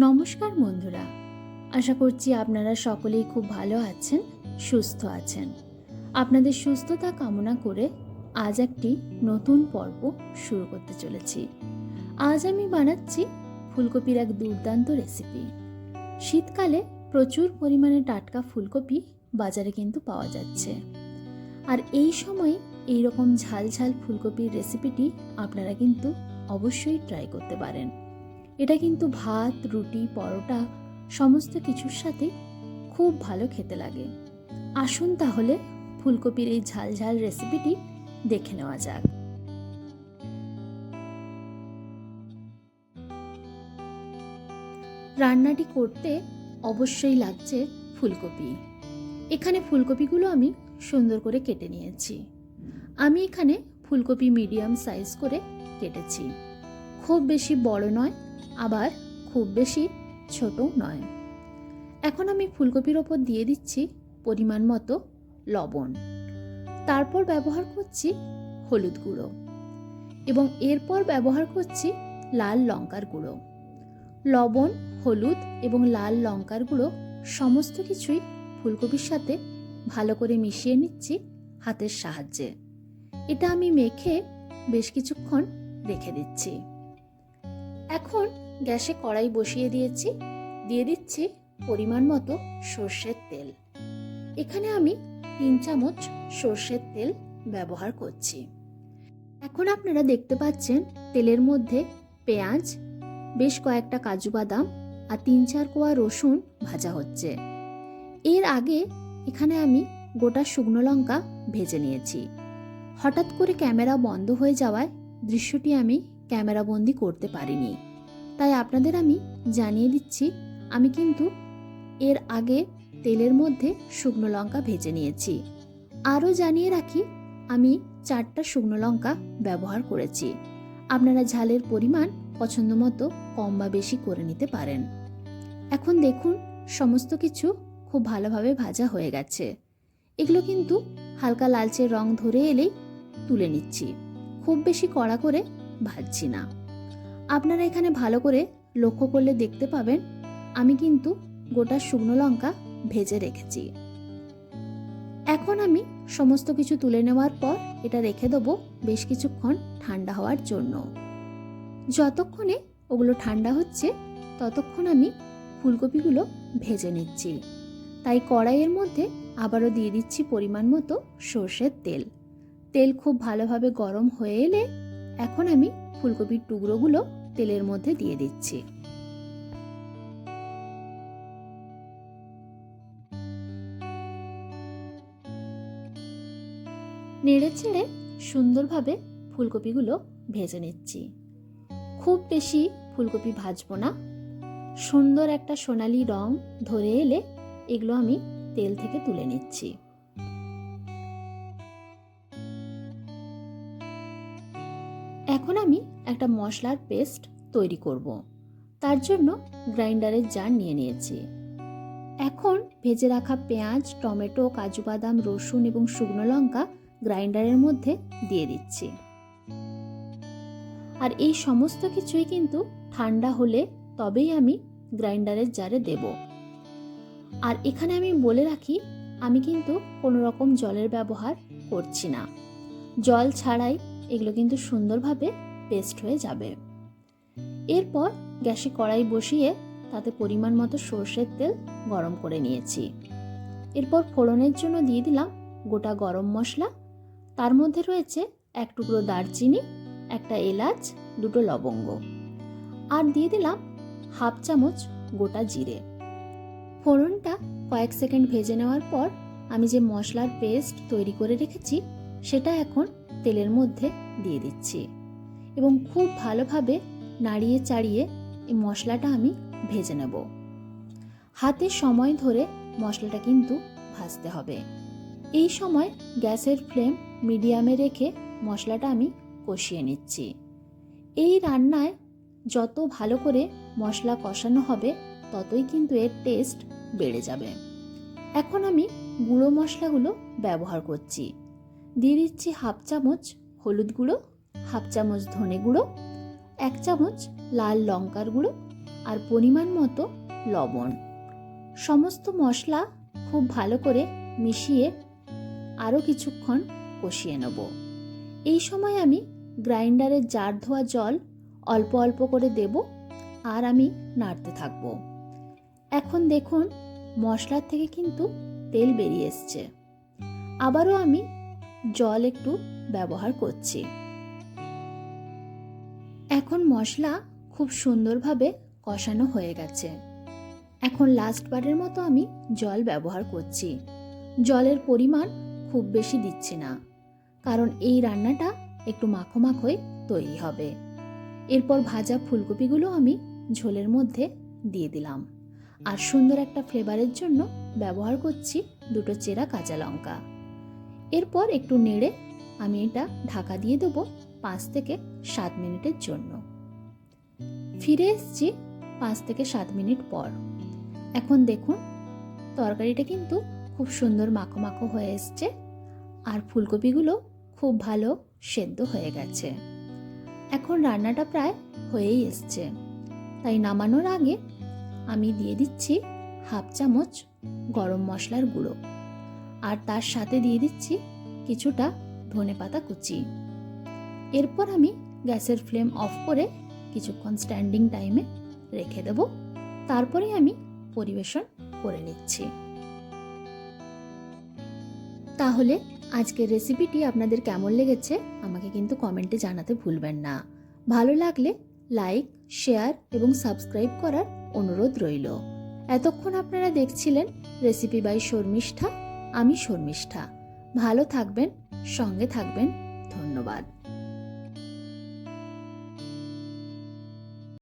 নমস্কার বন্ধুরা। আশা করছি আপনারা সকলেই খুব ভালো আছেন, সুস্থ আছেন। আপনাদের সুস্থতা কামনা করে আজ একটি নতুন পর্ব শুরু করতে চলেছি। আজ আমি বানাচ্ছি ফুলকপির এক দুর্দান্ত রেসিপি শীতকালে প্রচুর পরিমাণে টাটকা ফুলকপি বাজারে কিন্তু পাওয়া যাচ্ছে। আর এই সময় এই রকম ঝাল ঝাল ফুলকপির রেসিপিটি আপনারা কিন্তু অবশ্যই ট্রাই করতে পারেন। এটা কিন্তু ভাত, রুটি, পরোটা, সমস্ত কিছুর সাথে খুব ভালো খেতে লাগে। আসুন তাহলে ফুলকপির এই ঝাল ঝাল রেসিপিটি দেখে নেওয়া যাক। রান্নাটি করতে অবশ্যই লাগছে ফুলকপি। এখানে ফুলকপিগুলো আমি সুন্দর করে কেটে নিয়েছি। আমি এখানে ফুলকপি মিডিয়াম সাইজ করে কেটেছি। খুব বেশি বড় নয়, আবার খুব বেশি ছোট নয়। এখন আমি ফুলকপির ওপর দিয়ে দিচ্ছি পরিমাণ মতো লবণ। তারপর ব্যবহার করছি হলুদ গুঁড়ো এবং এরপর ব্যবহার করছি লাল লঙ্কার গুঁড়ো। লবণ, হলুদ এবং লাল লঙ্কার গুঁড়ো সমস্ত কিছুই ফুলকপির সাথে ভালো করে মিশিয়ে নিচ্ছি হাতের সাহায্যে। এটা আমি মেখে বেশ কিছুক্ষণ রেখে দিচ্ছি। এখন গ্যাসে কড়াই বসিয়ে দিয়েছি। দিয়ে দিচ্ছি পরিমাণ মতো সর্ষের তেল। এখানে আমি তিন চামচ সর্ষের তেল ব্যবহার করছি। এখন আপনারা দেখতে পাচ্ছেন তেলের মধ্যে পেঁয়াজ, বেশ কয়েকটা কাজু বাদাম আর তিন চার কোয়া রসুন ভাজা হচ্ছে। এর আগে এখানে আমি গোটা শুকনো লঙ্কা ভেজে নিয়েছি। হঠাৎ করে ক্যামেরা বন্ধ হয়ে যাওয়ায় দৃশ্যটি আমি ক্যামেরাবন্দি করতে পারিনি। তাই আপনাদের আমি জানিয়ে দিচ্ছি, আমি কিন্তু এর আগে তেলের মধ্যে শুকনো লঙ্কা ভেজে নিয়েছি। আরও জানিয়ে রাখি, আমি চারটা শুকনো লঙ্কা ব্যবহার করেছি। আপনারা ঝালের পরিমাণ পছন্দ মতো কম বা বেশি করে নিতে পারেন। এখন দেখুন, সমস্ত কিছু খুব ভালোভাবে ভাজা হয়ে গেছে। এগুলো কিন্তু হালকা লালচে রং ধরে এলেই তুলে নিচ্ছি। খুব বেশি কড়া করে ভাজছি না। আপনারা এখানে ভালো করে লক্ষ্য করলে দেখতে পাবেন, আমি কিন্তু গোটা শুকনো লঙ্কা ভেজে রেখেছি। এখন আমি সমস্ত কিছু তুলে নেওয়ার পর এটা রেখে দেবো বেশ কিছুক্ষণ ঠান্ডা হওয়ার জন্য। যতক্ষণে ওগুলো ঠান্ডা হচ্ছে, ততক্ষণ আমি ফুলকপিগুলো ভেজে নিচ্ছি। তাই কড়াইয়ের মধ্যে আবারও দিয়ে দিচ্ছি পরিমাণ মতো সর্ষের তেল। তেল খুব ভালোভাবে গরম হয়ে এলে এখন আমি ফুলকপির টুকরোগুলো তেলের মধ্যে দিয়ে দিচ্ছি। নেড়ে ছেড়ে সুন্দরভাবে ফুলকপিগুলো ভেজে নিচ্ছি। খুব বেশি ফুলকপি ভাজবো না। সুন্দর একটা সোনালি রং ধরে এলে এগুলো আমি তেল থেকে তুলে নিচ্ছি। এখন আমি একটা মশলার পেস্ট তৈরি করব। তার জন্য গ্রাইন্ডারের জার নিয়ে নিয়েছি। এখন ভেজে রাখা পেঁয়াজ, টমেটো, কাজু বাদাম, রসুন এবং শুকনো লঙ্কা গ্রাইন্ডারের মধ্যে দিয়ে দিচ্ছি। আর এই সমস্ত কিছুই কিন্তু ঠান্ডা হলে তবেই আমি গ্রাইন্ডারের জারে দেব। আর এখানে আমি বলে রাখি, আমি কিন্তু কোনো রকম জলের ব্যবহার করছি না। জল ছাড়াই এগুলো কিন্তু সুন্দরভাবে পেস্ট হয়ে যাবে। এরপর গ্যাসে কড়াই বসিয়ে তাতে পরিমাণ মতো সর্ষের তেল গরম করে নিয়েছি। এরপর ফোড়নের জন্য দিয়ে দিলাম গোটা গরম মশলা। তার মধ্যে রয়েছে এক টুকরো দারচিনি, একটা এলাচ, দুটো লবঙ্গ। আর দিয়ে দিলাম হাফ চামচ গোটা জিরে। ফোড়নটা কয়েক সেকেন্ড ভেজে নেওয়ার পর আমি যে মশলার পেস্ট তৈরি করে রেখেছি, সেটা এখন তেলের মধ্যে দিয়ে দিচ্ছি এবং খুব ভালোভাবে নাড়িয়ে চাড়িয়ে এই মশলাটা আমি ভেজে নেব। হাতে সময় ধরে মশলাটা কিন্তু ভাজতে হবে। এই সময় গ্যাসের ফ্লেম মিডিয়ামে রেখে মশলাটা আমি কষিয়ে নিচ্ছি। এই রান্নায় যত ভালো করে মশলা কষানো হবে ততই কিন্তু এর টেস্ট বেড়ে যাবে। এখন আমি গুঁড়ো মশলাগুলো ব্যবহার করছি। দিয়ে দিচ্ছি হাফ চামচ হলুদ গুঁড়ো, হাফ চামচ ধনে গুঁড়ো, এক চামচ লাল লঙ্কার গুঁড়ো আর পরিমাণ মতো লবণ। সমস্ত মশলা খুব ভালো করে মিশিয়ে আরও কিছুক্ষণ কষিয়ে নেব। এই সময় আমি গ্রাইন্ডারের জার ধোয়া জল অল্প অল্প করে দেব আর আমি নাড়তে থাকব। এখন দেখুন মশলার থেকে কিন্তু তেল বেরিয়ে এসছে। আবারও আমি জল একটু ব্যবহার করছি। এখন মশলা খুব সুন্দরভাবে কষানো হয়ে গেছে। এখন লাস্ট বারের মতো আমি জল ব্যবহার করছি। জলের পরিমাণ খুব বেশি দিচ্ছি না, কারণ এই রান্নাটা একটু মাখো মাখোই তৈরি হবে। এরপর ভাজা ফুলকপিগুলো আমি ঝোলের মধ্যে দিয়ে দিলাম। আর সুন্দর একটা ফ্লেভারের জন্য ব্যবহার করছি দুটো চেরা কাঁচা লঙ্কা। এরপর একটু নেড়ে আমি এটা ঢাকা দিয়ে দেবো পাঁচ থেকে সাত মিনিটের জন্য। ফিরে এসছি পাঁচ থেকে সাত মিনিট পর। এখন দেখুন, তরকারিটা কিন্তু খুব সুন্দর মাখো মাখো হয়ে এসছে আর ফুলকপিগুলো খুব ভালো সেদ্ধ হয়ে গেছে। এখন রান্নাটা প্রায় হয়েই এসছে। তাই নামানোর আগে আমি দিয়ে দিচ্ছি হাফ চামচ গরম মশলার গুঁড়ো। আর তার সাথে দিয়ে দিচ্ছি কিছুটা ধনে পাতা কুচি। এরপর আমি গ্যাসের ফ্লেম অফ করে কিছুক্ষণ স্ট্যান্ডিং টাইমে রেখে দেব। তারপরে আমি পরিবেশন করে নিচ্ছি। তাহলে আজকের রেসিপিটি আপনাদের কেমন লেগেছে আমাকে কিন্তু কমেন্টে জানাতে ভুলবেন না। ভালো লাগলে লাইক, শেয়ার এবং সাবস্ক্রাইব করার অনুরোধ রইল। এতক্ষণ আপনারা দেখছিলেন রেসিপি বাই শর্মিষ্ঠা। আমি শর্মিষ্ঠা। ভালো থাকবেন সঙ্গে থাকবেন। ধন্যবাদ।